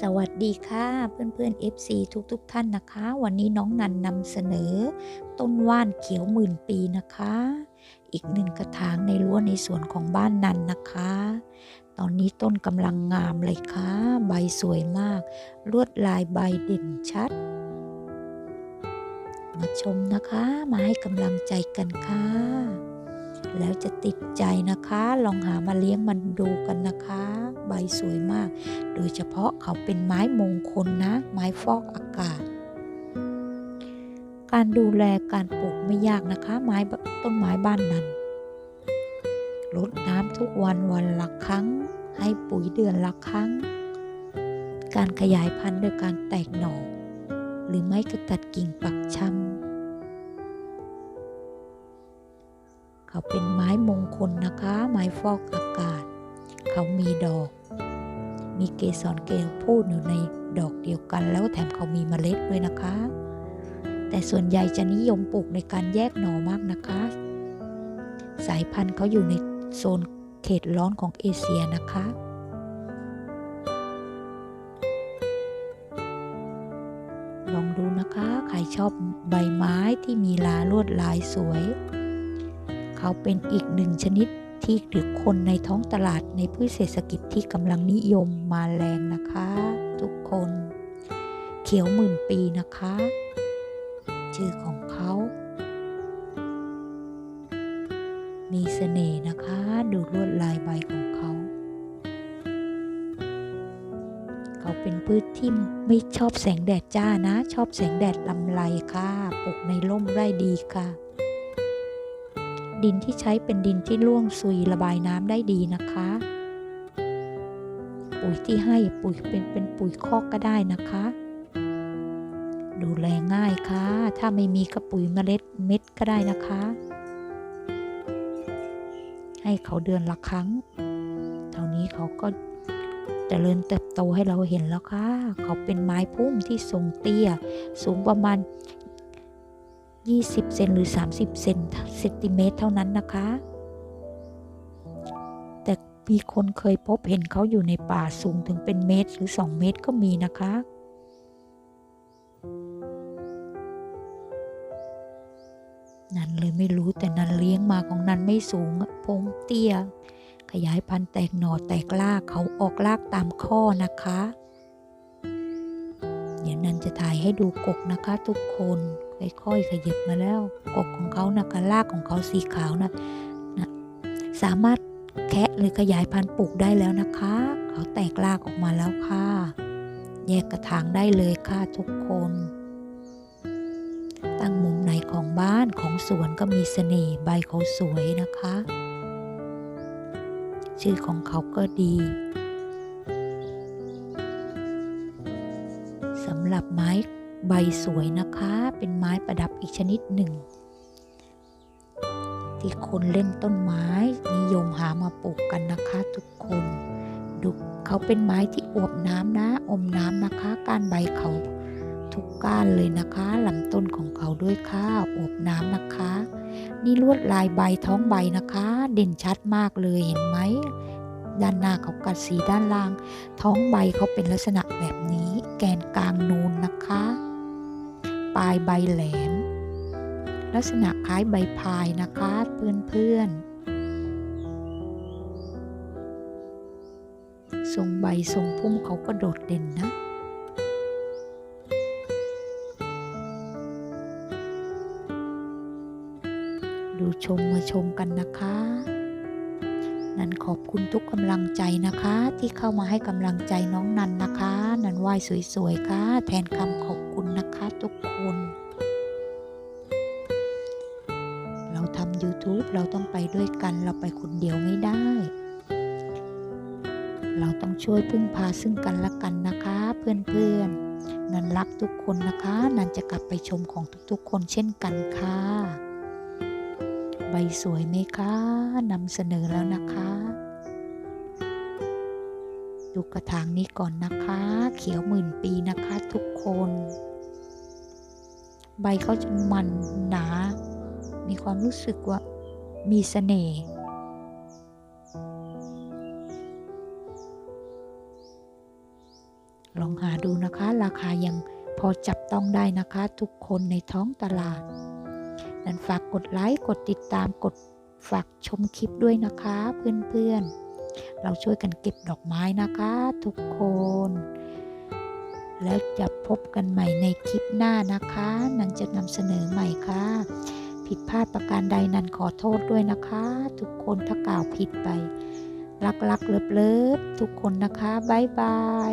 สวัสดีค่ะเพื่อนเพื่อน FC ทุกทุกๆท่านนะคะ วันนี้น้องนันนำเสนอ ต้นว่านเขียวหมื่นปีนะคะ อีกหนึ่งกระถางในรั้วในสวนของบ้านนันนะคะ ตอนนี้ต้นกำลังงามเลยค่ะ ใบสวยมาก ลวดลายใบเด่นชัด มาชมนะคะมาให้กำลังใจกันค่ะ แล้วจะติดใจนะคะ ลองหามาเลี้ยงมันดูกันนะคะ ใบสวยมาก โดยเฉพาะเขาเป็นไม้มงคลนะ ไม้ฟอกอากาศ การดูแลการปลูกไม่ยากนะคะ ไม้ต้นไม้บ้านนั้นรดน้ำทุกวันวันละครั้ง ให้ปุ๋ยเดือนละครั้ง การขยายพันธุ์โดยการแตกหน่อ หรือไม่ก็ตัดกิ่งปักชำ เขาเป็นไม้มงคลนะคะ ไม้ฟอกอากาศ เขามีดอก มีเกสรเกลพูดอยู่ในดอกเดียวกันแล้วแถมเขามีเมล็ดด้วยนะคะ แต่ส่วนใหญ่จะนิยมปลูกในการแยกหน่อมากนะคะ สายพันธุ์เขาอยู่ในโซนเขตร้อนของเอเชียนะคะลองดูนะคะ ใครชอบใบไม้ที่มีลาลวดลายสวย เขาเป็นอีกหนึ่งชนิดที่หรือคนในท้องตลาดในพืชเศรษฐกิจที่กำลังนิยมมาแรงนะคะ ทุกคน เขียวหมื่นปีนะคะ ชื่อของเขา มีเสน่ห์นะคะ ดูลวดลายใบของเขา เขาเป็นพืชที่ไม่ชอบแสงแดดจ้านะ ชอบแสงแดดลำไรค่ะ ปลูกในร่มได้ดีค่ะ ดินที่ใช้เป็นดินที่ร่วงซุยระบายน้ำได้ดีนะคะ ปุ๋ยที่ให้ปุ๋ยเป็นเป็นปุ๋ยคอกก็ได้นะคะ ดูแลง่ายค่ะ ถ้าไม่มีกระปุ๋ยเมล็ดเม็ดก็ได้นะคะ ให้เขาเดือนละครั้ง เท่านี้เขาก็เจริญเติบโตให้เราเห็นแล้วค่ะ เขาเป็นไม้พุ่มที่ทรงเตี้ย สูงประมาณ 20 เซนหรือ 30 เซนเซนติเมตรเท่านั้นนะคะ แต่มีคนเคยพบเห็นเขาอยู่ในป่าสูงถึงเป็นเมตรหรือ 2 เมตรก็มีนะคะ นันเลยไม่รู้แต่นันเลี้ยงมาของนันไม่สูงพงเตี้ย ขยายพันธุ์แตกหน่อแตกรากเขาออกรากตามข้อนะคะ เดี๋ยวนันจะถ่ายให้ดูกกนะคะทุกคน ค่อยๆขยับมาแล้วกกของเขานะคะรากของเขาสีขาวนะนะสามารถแคะหรือขยายพันธุ์ปลูกได้แล้วนะคะ เขาแตกรากออกมาแล้วค่ะ แยกกระถางได้เลยค่ะทุกคน ตั้งมุมไหนของบ้านของสวนก็มีเสน่ห์ใบเขาสวยนะคะ ชื่อของเขาก็ดีสำหรับไม้ ใบสวยนะคะ เป็นไม้ประดับอีกชนิดหนึ่ง ที่คนเล่นต้นไม้นิยมหามาปลูกกันนะคะทุกคนดูเขาเป็นไม้ที่อวบน้ำนะ อมน้ำนะคะก้านใบเขาทุกก้านเลยนะคะลำต้นของเขาด้วยค่ะอวบน้ำนะคะ นี่ลวดลายใบท้องใบนะคะ เด่นชัดมากเลยเห็นไหมด้านหน้าเขากัดสีด้านล่าง ท้องใบเขาเป็นลักษณะแบบนี้ แกนกลางนูนนะคะ ปลายใบแหลม ลักษณะคล้ายใบพายนะคะเพื่อนๆทรงใบทรงพุ่มเขาก็โดดเด่นนะดูชมมาชมกันนะคะ นันขอบคุณทุกกำลังใจนะคะ ที่เข้ามาให้กำลังใจน้องนันนะคะ นันไหว้สวยๆค่ะ แทนคำขอบ นะคะทุกคน เราทำ YouTube เราต้องไปด้วยกันเราไปคนเดียวไม่ได้ เราต้องช่วยพึ่งพาซึ่งกันและกันนะคะ เพื่อนๆนันรักทุกคนนะคะ นันจะกลับไปชมของทุกๆ คนเช่นกันค่ะ ใบสวยไหมคะนำเสนอแล้วนะคะดูกระถางนี้ก่อนนะคะ เขียวหมื่นปีนะคะทุกคน ใบเขาจะมันหนา มีความรู้สึกว่ามีเสน่ห์ลองหาดูนะคะ ราคายังพอจับต้องได้นะคะ ทุกคนในท้องตลาด นั้นฝากกดไลค์กดติดตามกดฝากชมคลิปด้วยนะคะเพื่อนๆ เราช่วยกันเก็บดอกไม้นะคะ ทุกคน แล้วจะพบกันใหม่ในคลิปหน้านะคะนันจะนำเสนอใหม่ค่ะ ผิดพลาดประการใดนันขอโทษด้วยนะคะ ทุกคนถ้ากล่าวผิดไป รักๆเลิฟๆทุกคนนะคะ บ๊ายบาย